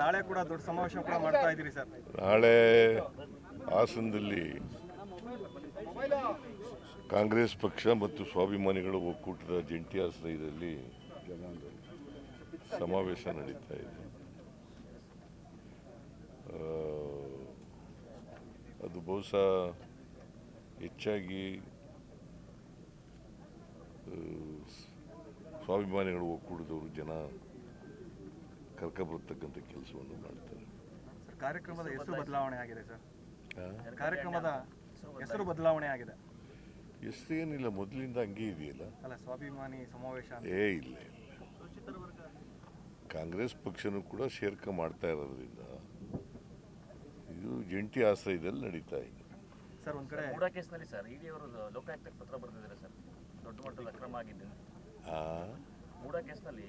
ನಾಳೆ ಕೂಡ ದೊಡ್ಡ ಸಮಾವೇಶ ಕೂಡ ಮಾಡ್ತಾ ಇದ್ದೀರಿ ಸರ್. ನಾಳೆ ಹಾಸನದಲ್ಲಿ ಕಾಂಗ್ರೆಸ್ ಪಕ್ಷ ಮತ್ತು ಸ್ವಾಭಿಮಾನಿಗಳ ಒಕ್ಕೂಟದ ಜಂಟಿ ಆಶ್ರಯದಲ್ಲಿ ಸಮಾವೇಶ ನಡೀತಾ ಇದೆ. ಅದು ಬಹುಶಃ ಹೆಚ್ಚಾಗಿ ಸ್ವಾಭಿಮಾನಿಗಳ ಒಕ್ಕೂಟದವರು ಜನ ಕರ್ಕೊಬರ್ತಕ್ಕಂಥ ಕೆಲಸವನ್ನು ಮಾಡ್ತಾರೆ. ಸರ್ ಕಾರ್ಯಕ್ರಮದ ಹೆಸರು ಬದಲಾವಣೆ ಆಗಿದೆ ಸರ್? ಕಾರ್ಯಕ್ರಮದ ಹೆಸರು ಬದಲಾವಣೆ. ಆಗಿದೆ. ಎಷ್ಟು ಏನಿಲ್ಲ ಮೊದಲಿಂದ ಹಂಗೆ ಇದೆಯಲ್ಲ? ಅಲ್ಲ ಸ್ವಾಭಿಮಾನಿ ಸಮಾವೇಶ ಅಂತ. ಏ ಇಲ್ಲ ಕಾಂಗ್ರೆಸ್ ಪಕ್ಷನೂ ಕೂಡ ಶೇರ್ಕ ಮಾಡ್ತಾ ಇರೋದ್ರಿಂದ ಇದು ಜಂಟಿ ಆಶ್ರಯದಲ್ಲಿ ನಡೀತಾ ಇದೆ. ಸರ್ ಒಂದು ಕಡೆ ಮೂಡಾ ಕೇಸ್ನಲ್ಲಿ ಸರ್ ಇಡಿ ಅವರು ಲೋಕಾಯುಕ್ತಕ್ಕೆ ಪತ್ರ ಬರೆದಿದ್ದಾರೆ ಸರ್. ದೊಡ್ಡ ಮಟ್ಟದ ಅಕ್ರಮ ಆಗಿದೆ ಆ, ಮೂಡಾ ಕೇಸ್ನಲ್ಲಿ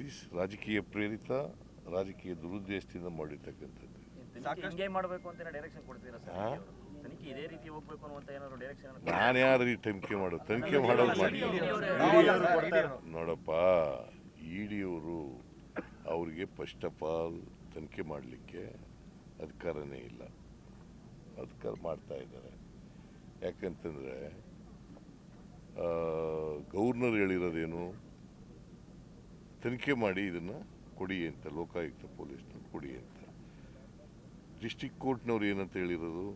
ಇಟ್ ಈಸ್ ರಾಜಕೀಯ ಪ್ರೇರಿತ ರಾಜಕೀಯ ದುರುದ್ದೇಶದಿಂದ ಮಾಡಿರ್ತಕ್ಕಂಥದ್ದು. ನಾನು ಯಾರು ಈ ತನಿಖೆ ಮಾಡೋದು? ತನಿಖೆ ಮಾಡೋದು ಮಾಡಿ ನೋಡಪ್ಪ ಇ ಡಿಯವರು ಅವರಿಗೆ ಫಸ್ಟ್ ಆಫ್ ಆಲ್ ತನಿಖೆ ಮಾಡಲಿಕ್ಕೆ ಅಧಿಕಾರನೇ ಇಲ್ಲ. ಅಧಿಕಾರ ಮಾಡ್ತಾ ಇದ್ದಾರೆ. ಯಾಕಂತಂದರೆ ಗವರ್ನರ್ ಹೇಳಿರೋದೇನು? ತನಿಖೆ ಮಾಡಿ ಇದನ್ನು ಕೊಡಿ ಅಂತ, ಲೋಕಾಯುಕ್ತ ಪೊಲೀಸ್ನವ್ರು ಕೊಡಿ ಅಂತ. ಡಿಸ್ಟಿಕ್ ಕೋರ್ಟ್ನವ್ರು ಏನಂತ ಹೇಳಿರೋದು?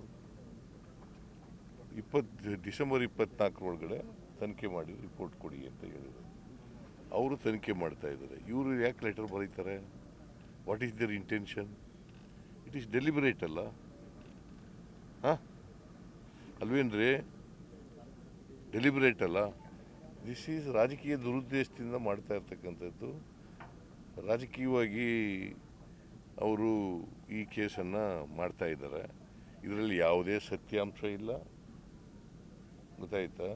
ಇಪ್ಪತ್ತು ಡಿಸೆಂಬರ್ ಇಪ್ಪತ್ನಾಲ್ಕರೊಳಗಡೆ ತನಿಖೆ ಮಾಡಿ ರಿಪೋರ್ಟ್ ಕೊಡಿ ಅಂತ ಹೇಳಿದರು. ಅವರು ತನಿಖೆ ಮಾಡ್ತಾ ಇದ್ದಾರೆ. ಇವರು ಯಾಕೆ ಲೆಟರ್ ಬರೀತಾರೆ? What is their intention it is deliberate ಅಲ್ಲ? ಹಾಂ? ಅಲ್ವೇನ್ರಿ? ಡೆಲಿಬರೇಟ್ ಅಲ್ಲ? ದಿಸ್ ಈಸ್ ರಾಜಕೀಯ ದುರುದ್ದೇಶದಿಂದ ಮಾಡ್ತಾ ಇರ್ತಕ್ಕಂಥದ್ದು. ರಾಜಕೀಯವಾಗಿ ಅವರು ಈ ಕೇಸನ್ನು ಮಾಡ್ತಾ ಇದ್ದಾರೆ. ಇದರಲ್ಲಿ ಯಾವುದೇ ಸತ್ಯಾಂಶ ಇಲ್ಲ. ಗೊತ್ತಾಯ್ತಾ?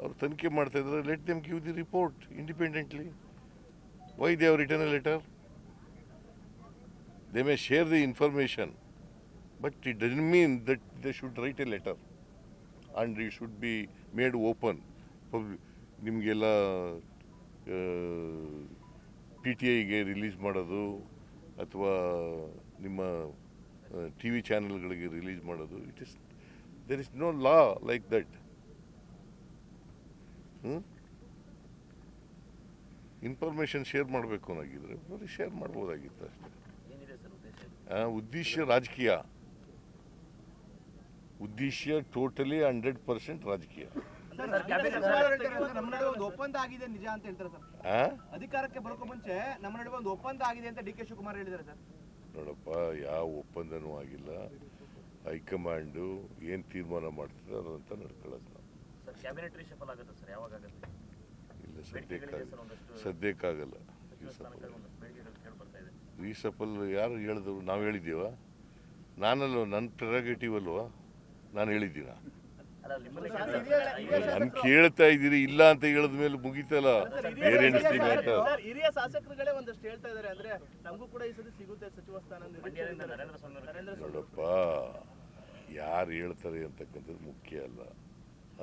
ಅವರು ತನಿಖೆ ಮಾಡ್ತಾ ಇದ್ದಾರೆ. Let them give the report independently why they ಅವ್ರ return a letter they may share the information but it doesn't mean that they should write a letter and it should be made open ನಿಮಗೆಲ್ಲ P T ಐಗೆ release ಮಾಡೋದು ಅಥವಾ ನಿಮ್ಮ T V ಚಾನೆಲ್ಗಳಿಗೆ release ಮಾಡೋದು it is there is no law like that information share ಮಾಡಬೇಕು ಅನ್ನೋಗಿದ್ರೆ ಬರೀ ಶೇರ್ ಮಾಡ್ಬೋದಾಗಿತ್ತು ಅಷ್ಟೇ. ಉದ್ದೇಶ? ರಾಜಕೀಯ. ಉದ್ದೇಶ ಟೋಟಲಿ ಹಂಡ್ರೆಡ್ ಪರ್ಸೆಂಟ್ ರಾಜಕೀಯ. ನಮ್ಮ ನಡುವೆ ಒಂದು ಒಪ್ಪಂದ ಆಗಿದೆ ನಿಜ ಅಂತ ಹೇಳ್ತಾರೆ ಸರ್. ಆ? ಅಧಿಕಾರಕ್ಕೆ ಬರೋಕೆ ಮುಂಚೆ ನಮ್ಮ ನಡುವೆ ಒಂದು ಒಪ್ಪಂದ ಆಗಿದೆ ಅಂತ ಡಿ ಕೆ ಶಿವಕುಮಾರ್ ಹೇಳಿದ್ದಾರೆ ಸರ್. ನೋಡಪ್ಪ ಯಾವ ಒಪ್ಪಂದನೂ ಆಗಿಲ್ಲ. ಹೈಕಮಾಂಡು ಏನು ತೀರ್ಮಾನ ಮಾಡ್ತದೆ ಅದಂತ ನಡ್ಕೊಳ್ಳೋದು ನಾವು. ಸರ್ ಕ್ಯಾಬಿನೆಟ್ ರಿಷಫಲ್ ಆಗುತ್ತೆ ಸರ್? ಯಾವಾಗ ಆಗುತ್ತೆ? ಇಲ್ಲ ಸದ್ಯಕ್ಕಾಗಲ್ಲ ಸದ್ಯಕ್ಕಾಗ ಸರ್ ಒಂದಷ್ಟು ಸದ್ಯಕ್ಕಾಗಲ್ಲ ರೀಸಫಲ್ ಯಾರು ಹೇಳಿದ್ರು? ನಾವು ಹೇಳಿದ್ದೀವ? ನಾನಲ್ವ ನನ್ನ ಪ್ರೆರಗೇಟಿವ್ ಅಲ್ವಾ? ನಾನು ಹೇಳಿದ್ದೀನ. ನಾನು ಕೇಳ್ತಾ ಇದ್ದೀರಿ ಇಲ್ಲ ಅಂತ ಹೇಳಿದ ಮೇಲೆ ಮುಗಿತಲ್ಲ? ಬೇರೆ ಹಿರಿಯ ಶಾಸಕರುಗಳೇ ಒಂದಷ್ಟು ಹೇಳ್ತಾ ಇದ್ದಾರೆ. ಅಂದ್ರೆ ನಮಗೂ ಕೂಡ ಈ ಸತಿ ಸಿಗುತ್ತೆ ಸಚಿವ ಸ್ಥಾನ ನೋಡಪ್ಪ ಯಾರು ಹೇಳ್ತಾರೆ ಅಂತಕ್ಕಂಥದ್ದು ಮುಖ್ಯ ಅಲ್ಲ.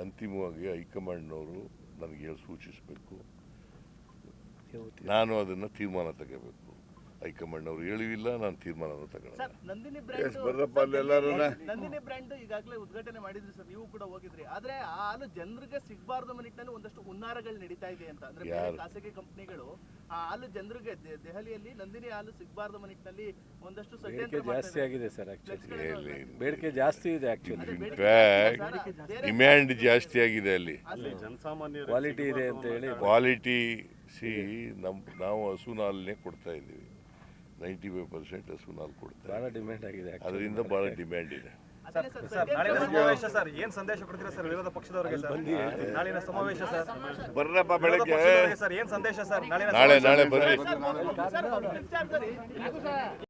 ಅಂತಿಮವಾಗಿ ಹೈಕಮಾಂಡ್ನವರು ನನಗೆ ಹೇಳಿ ಸೂಚಿಸಬೇಕು. ನಾನು ಅದನ್ನು ತೀರ್ಮಾನ ತಗೋಬೇಕು ಹೈಕಮಾಂಡ್ ಅವರು ಹೇಳಿಲ್ಲ ನಾನು ತೀರ್ಮಾನ ತಗೊಳ್ಳಲ್ಲ ಸರ್ ನಂದಿನಿ ಬ್ರ್ಯಾಂಡ್ ಬರ್ರಪ್ಪ ಅಲ್ಲೆಲ್ಲಾರುನ. ನಂದಿನಿ ಬ್ರ್ಯಾಂಡ್ ಈಗಾಗಲೇ ಉದ್ಘಾಟನೆ ಮಾಡಿದ್ರಿ ಸರ್ ನೀವು ಕೂಡ ಹೋಗಿದ್ರಿ. ಆದ್ರೆ ಆ ಹಾಲು ಜನರಿಗೆ ಸಿಗಬಾರ್ದು ನಿಟ್ಟಿನಲ್ಲಿ ಒಂದಷ್ಟು ಹುನ್ನಾರಗಳು ನಡೀತಾ ಇದೆ ಅಂತ. ಅಂದ್ರೆ ಬೇರೆ ಯಾರು? ಖಾಸಗಿ ಕಂಪನಿಗಳು ಆ ಹಾಲು ಜನರಿಗೆ ದೆ- ದೆಹಲಿಯಲ್ಲಿ ನಂದಿನಿ ಹಾಲು ಸಿಗಬಾರ್ದು ನಿಟ್ಟಿನಲ್ಲಿ ಒಂದಷ್ಟು ಬೇಡಿಕೆ ಷಡ್ಯಂತ್ರ ಜಾಸ್ತಿ ಮಾಡ್ತಾ ಆಗಿದೆ ಸರ್ ಆಕ್ಚುಲಿ ಇಲ್ಲ, ಇಲ್ಲ. ಬೇಡಿಕೆ ಜಾಸ್ತಿ ಇದೆ ಆಕ್ಚುಲಿ ಇನ್ಫ್ಯಾಕ್ಟ್ ಡಿಮ್ಯಾಂಡ್ ಜಾಸ್ತಿ ಆಗಿದೆ ಅಲ್ಲಿ. ಕ್ವಾಲಿಟಿ ಇದೆ ಅಂತ ಹೇಳಿ. ಕ್ವಾಲಿಟಿ ಸಿ ನಮ್ ನಾವು ಹಸುನ ಹಾಲನ್ನೇ ಕೊಡ್ತಾ ಇದ್ದೀವಿ. ನೈಂಟಿ ಫೈವ್ ಪರ್ಸೆಂಟ್ ಹಸು ಹಾಲು ಕೊಡ್ತಾ ಬಹಳ ಡಿಮ್ಯಾಂಡ್ ಆಗಿದೆ ಅದರಿಂದ ಭಾಳ ಡಿಮ್ಯಾಂಡ್ ಇದೆ. ಸರ್ ಸರ್ ಸಮಾವೇಶ ಸರ್. ಏನ್ ಸಂದೇಶ ಕೊಡ್ತೀರಾ ಸರ್ ವಿರೋಧ ಪಕ್ಷದವರಿಗೆ ಸರ್? ನಾಳಿನ ಸಮಾವೇಶ ಸರ್. ಬರ್ರಪ್ಪ ಬೆಳಗ್ಗೆ. ಸರ್ ಏನ್ ಸಂದೇಶ ಸರ್? ನಾಳೆ ನಾಳೆ ಬರ್ರಿ.